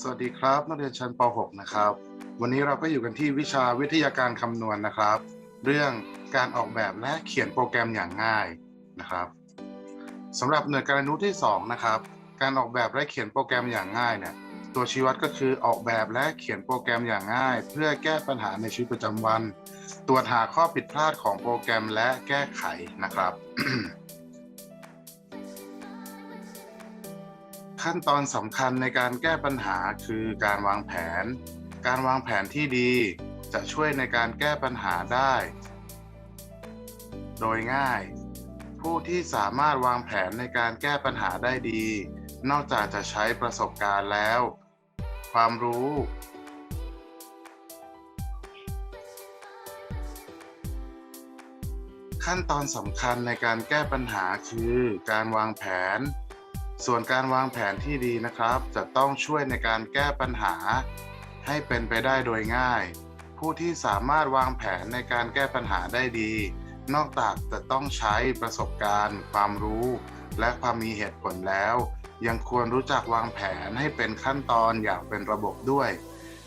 สวัสดีครับ นักเรียนชั้นป .6 นะครับ วันนี้เราก็อยู่กันที่วิชาวิทยาการคำนวณนะครับ เรื่องการออกแบบและเขียนโปรแกรมอย่างง่ายนะครับสำหรับหน่วยการอนุที่2นะครับการออกแบบและเขียนโปรแกรมอย่างง่ายเนี่ยตัวชี้วัดก็คือออกแบบและเขียนโปรแกรมอย่างง่าย เพื่อแก้ปัญหาในชีวิตประจำวัน ตรวจหาข้อผิดพลาดของโปรแกรมและแก้ไขนะครับ ขั้นตอนสำคัญในการแก้ปัญหาคือการวางแผน การวางแผนที่ดีจะช่วยในการแก้ปัญหาได้ โดยง่าย ผู้ที่สามารถวางแผนในการแก้ปัญหาได้ดี นอกจากจะใช้ประสบการณ์แล้ว ความรู้ ขั้นตอนสำคัญในการแก้ปัญหาคือการวางแผน ส่วนการวางแผนที่ดีนะครับ จะต้องช่วยในการแก้ปัญหา ให้เป็นไปได้โดยง่าย ผู้ที่สามารถวางแผนในการแก้ปัญหาได้ดี นอกจากจะต้องใช้ประสบการณ์ ความรู้ และความมีเหตุผลแล้ว ยังควรรู้จักวางแผนให้เป็นขั้นตอนอย่างเป็นระบบด้วย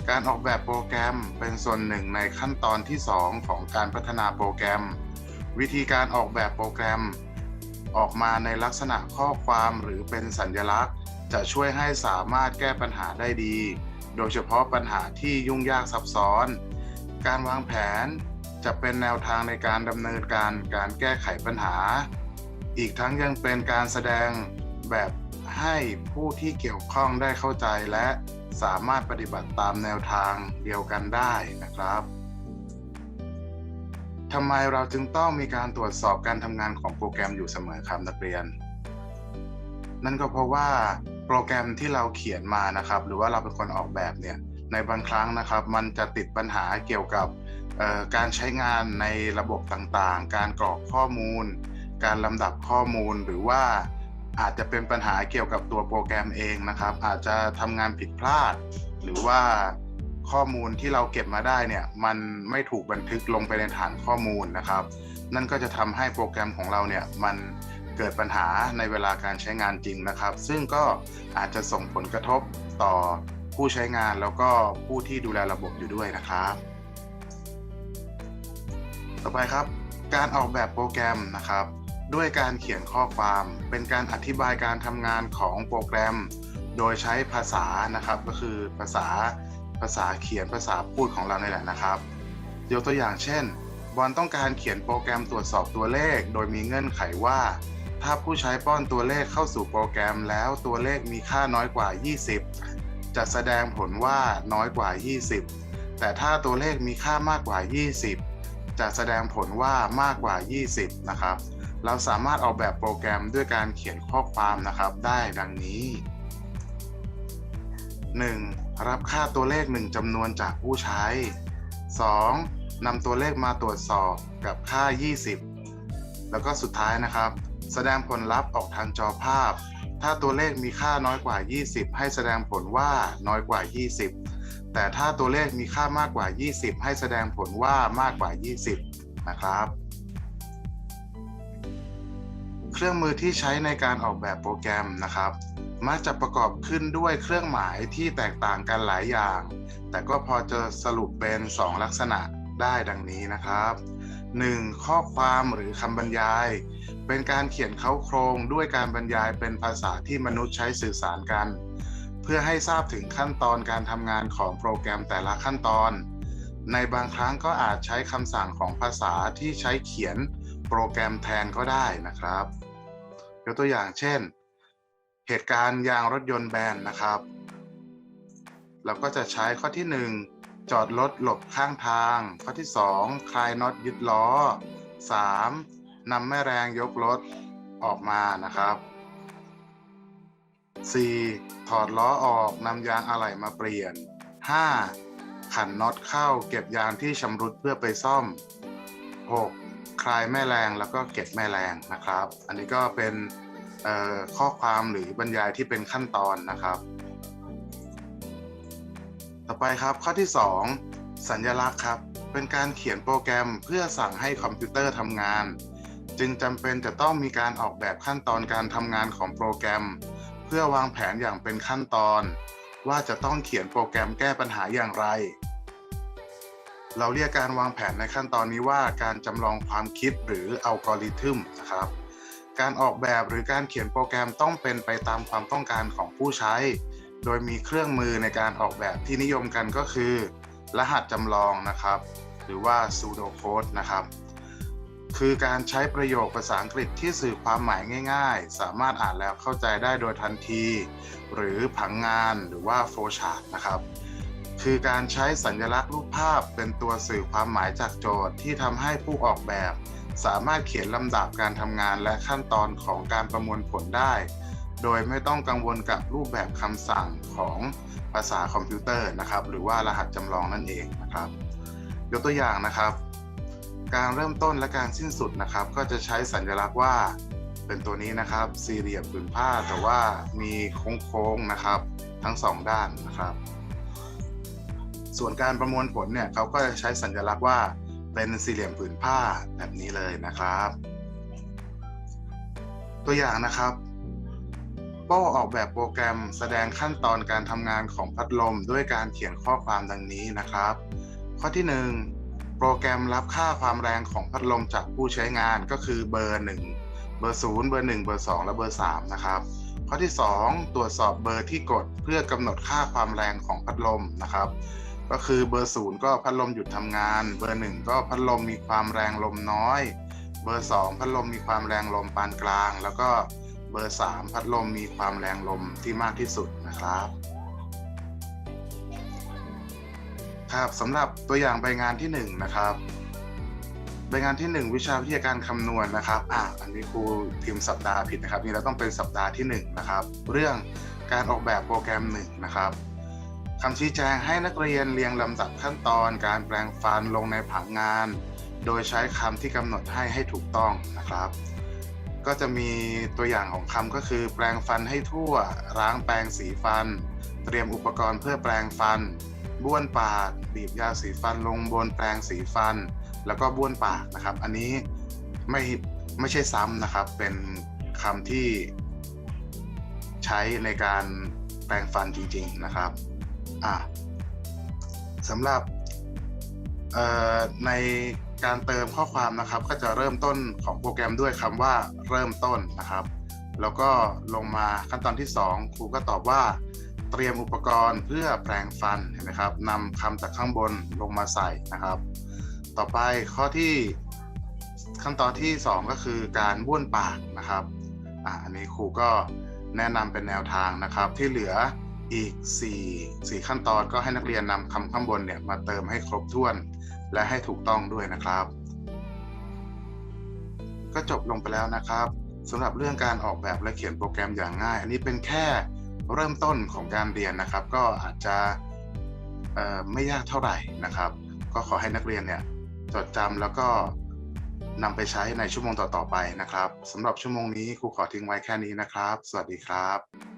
การออกแบบโปรแกรมเป็นส่วนหนึ่งในขั้นตอนที่ 2 ของการพัฒนาโปรแกรม วิธีการออกแบบโปรแกรม ออกมาในลักษณะข้อความหรือเป็นสัญลักษณ์ จะช่วยให้สามารถแก้ปัญหาได้ดี โดยเฉพาะปัญหาที่ยุ่งยากซับซ้อน การวางแผนจะเป็นแนวทางในการดำเนินการการแก้ไขปัญหา อีกทั้งยังเป็นการแสดงแบบให้ผู้ที่เกี่ยวข้องได้เข้าใจและสามารถปฏิบัติตามแนวทางเดียวกันได้นะครับ ทำไมเราจึงต้องมีการตรวจสอบการทำงานของโปรแกรมอยู่เสมอครับนักเรียน นั่นก็เพราะว่าโปรแกรมที่เราเขียนมานะครับ หรือว่าเราเป็นคนออกแบบเนี่ยในบางครั้งนะครับ มันจะติดปัญหาเกี่ยวกับการใช้งานในระบบต่างๆ การกรอกข้อมูล การลำดับข้อมูลหรือว่าอาจจะเป็นปัญหาเกี่ยวกับตัวโปรแกรมเองนะครับ อาจจะทำงานผิดพลาด หรือว่า ข้อมูลที่เราเก็บมาได้เนี่ยมันไม่ถูกบันทึกลงไปในฐานข้อมูลนะครับ นั่นก็จะทำให้โปรแกรมของเราเนี่ยมันเกิดปัญหาในเวลาการใช้งานจริงนะครับ ซึ่งก็อาจจะส่งผลกระทบต่อผู้ใช้งานแล้วก็ผู้ที่ดูแลระบบอยู่ด้วยนะครับ ต่อไปครับ การออกแบบโปรแกรมนะครับ ด้วยการเขียนข้อความเป็นการอธิบายการทำงานของโปรแกรม โดยใช้ภาษานะครับก็คือภาษา ภาษาเขียนภาษาพูดของเราเนี่แหละนะครับ ยกตัวอย่างเช่น บอลต้องการเขียนโปรแกรมตรวจสอบตัวเลข โดยมีเงื่อนไขว่า ถ้าผู้ใช้ป้อนตัวเลขเข้าสู่โปรแกรมแล้วตัวเลขมีค่าน้อยกว่า 20 จะแสดงผลว่าน้อยกว่า 20 แต่ถ้าตัวเลขมีค่ามากกว่า 20 จะแสดงผลว่ามากกว่า 20 นะครับ เราสามารถออกแบบโปรแกรมด้วยการเขียนข้อความนะครับ ได้ดังนี้ 1. รับค่าตัวเลข 1จำนวนจากผู้ใช้ 2. นำตัวเลขมาตรวจสอบกับค่า 20 แล้วก็สุดท้ายนะครับ แสดงผลลัพธ์ออกทางจอภาพ ถ้าตัวเลขมีค่าน้อยกว่า 20 ให้แสดงผลว่าน้อยกว่า 20 แต่ถ้าตัวเลขมีค่ามากกว่า 20 ให้แสดงผลว่ามากกว่า 20 นะครับ เครื่องมือที่ใช้ในการออกแบบโปรแกรมนะครับ มักจะประกอบขึ้นด้วยเครื่องหมายที่แตกต่างกันหลายอย่าง แต่ก็พอจะสรุปเป็น 2 ลักษณะได้ดังนี้นะครับ 1. ข้อความหรือคำบรรยาย เป็นการเขียนเข้าโครงด้วยการบรรยายเป็นภาษาที่มนุษย์ใช้สื่อสารกัน เพื่อให้ทราบถึงขั้นตอนการทำงานของโปรแกรมแต่ละขั้นตอน ในบางครั้งก็อาจใช้คำสั่งของภาษาที่ใช้เขียนโปรแกรมแทนก็ได้นะครับยกตัวอย่างเช่น เหตุการณ์ยางรถยนต์แบนนะครับ เราก็จะใช้ข้อที่ 1 จอดรถหลบข้างทาง ข้อที่ 2 คลายน็อตยึดล้อ 3. นำแม่แรงยกรถออกมานะครับ 4. ถอดล้อออกนำยางอะไหล่มาเปลี่ยน 5. ขันน็อตเข้าเก็บยางที่ชำรุดเพื่อไปซ่อม 6. คลายแม่แรงแล้วก็เก็บแม่แรงนะครับ อันนี้ก็เป็น ข้อความหรือบรรยายที่เป็นขั้นตอนนะครับ ต่อไปครับข้อที่ 2 สัญลักษณ์ครับ เป็นการเขียนโปรแกรมเพื่อสั่งให้คอมพิวเตอร์ทำงาน จึงจำเป็นจะต้องมีการออกแบบขั้นตอนการทำงานของโปรแกรม เพื่อวางแผนอย่างเป็นขั้นตอน ว่าจะต้องเขียนโปรแกรมแก้ปัญหาอย่างไร เราเรียกการวางแผนในขั้นตอนนี้ว่าการจำลองความคิดหรืออัลกอริทึมนะครับ การออกแบบหรือการเขียนโปรแกรมต้องเป็นไปตามความต้องการของผู้ใช้ โดยมีเครื่องมือในการออกแบบที่นิยมกันก็คือ รหัสจำลองนะครับ หรือว่า pseudocode นะครับ คือการใช้ประโยคภาษาอังกฤษที่สื่อความหมายง่าย ๆ สามารถอ่านแล้วเข้าใจได้โดยทันที หรือผังงานหรือว่า flowchart นะครับคือการใช้สัญลักษณ์รูปภาพเป็นตัวสื่อความหมายจากโจทย์ที่ทำให้ผู้ออกแบบ สามารถเขียนลำดับการทำงานและขั้นตอนของการประมวลผลได้ โดยไม่ต้องกังวลกับรูปแบบคำสั่งของภาษาคอมพิวเตอร์นะครับ หรือว่ารหัสจำลองนั่นเองนะครับ ยกตัวอย่างนะครับ การเริ่มต้นและการสิ้นสุดนะครับ ก็จะใช้สัญลักษณ์ว่า เป็นตัวนี้นะครับ สี่เหลี่ยมผืนผ้าแต่ว่ามีโค้งๆนะครับ ทั้งสองด้านนะครับ ส่วนการประมวลผลเนี่ยเขาก็จะใช้สัญลักษณ์ว่า เป็นสี่เหลี่ยมผืนผ้าแบบนี้เลยนะครับ ตัวอย่างนะครับโป้ออกแบบโปรแกรมแสดงขั้นตอนการทำงานของพัดลมด้วยการเขียนข้อความดังนี้นะครับ ข้อที่ 1 โปรแกรมรับค่าความแรงของพัดลมจากผู้ใช้งานก็คือเบอร์ 1 เบอร์ 0 เบอร์ 1 เบอร์ 2 และเบอร์ 3 นะครับ ข้อที่ 2 ตรวจสอบเบอร์ที่กดเพื่อกำหนดค่าความแรงของพัดลมนะครับ ก็คือเบอร์0ก็พัดลมหยุดทำงาน เบอร์1ก็พัดลมมีความแรงลมน้อย เบอร์2พัดลมมีความแรงลมปานกลาง แล้วก็เบอร์3พัดลมมีความแรงลมที่มากที่สุดนะครับ ครับสำหรับตัวอย่างใบงานที่1นะครับใบงานที่ 1 วิชาวิทยาการคำนวณนะครับอะอันนี้ครูพิมพ์สัปดาห์ผิดนะครับนี่เราต้องเป็นสัปดาห์ที่ 1 นะครับ เรื่องการออกแบบโปรแกรม1นะครับ คำชี้แจงให้นักเรียนเรียงลำดับขั้นตอนการแปลงฟันลงในผังงาน โดยใช้คำที่กำหนดให้ให้ถูกต้องนะครับ ก็จะมีตัวอย่างของคำก็คือ แปลงฟันให้ทั่ว ล้างแปรงสีฟัน เตรียมอุปกรณ์เพื่อแปลงฟัน บ้วนปาก บีบยาสีฟันลงบนแปรงสีฟัน แล้วก็บ้วนปากนะครับ อันนี้ไม่ไม่ใช่ซ้ำนะครับ เป็นคำที่ใช้ในการแปรงฟันจริง ๆ นะครับ อะสำหรับในการเติมข้อความนะครับ ก็จะเริ่มต้นของโปรแกรมด้วยคำว่าเริ่มต้นนะครับ แล้วก็ลงมาขั้นตอนที่ 2 ครูก็ตอบว่าเตรียมอุปกรณ์เพื่อแปรงฟันเห็นไหมครับนำคำจากข้างบนลงมาใส่นะครับ ต่อไปข้อที่ขั้นตอนที่ 2 ก็คือการบ้วนปากนะครับอะอันนี้ครูก็แนะนำเป็นแนวทางนะครับที่เหลือ อีก 4 4 ขั้นตอนก็ให้นักเรียนนำคำข้างบนเนี่ยมาเติมให้ครบถ้วน และให้ถูกต้องด้วยนะครับ ก็จบลงไปแล้วนะครับสำหรับเรื่องการออกแบบและเขียนโปรแกรมอย่างง่าย อันนี้เป็นแค่เริ่มต้นของการเรียนนะครับ ก็อาจจะไม่ยากเท่าไหร่นะครับ ก็ขอให้นักเรียนเนี่ยจดจำแล้วก็นำไปใช้ในชั่วโมงต่อๆไปนะครับสำหรับชั่วโมงนี้ครูขอทิ้งไว้แค่นี้นะครับ สวัสดีครับ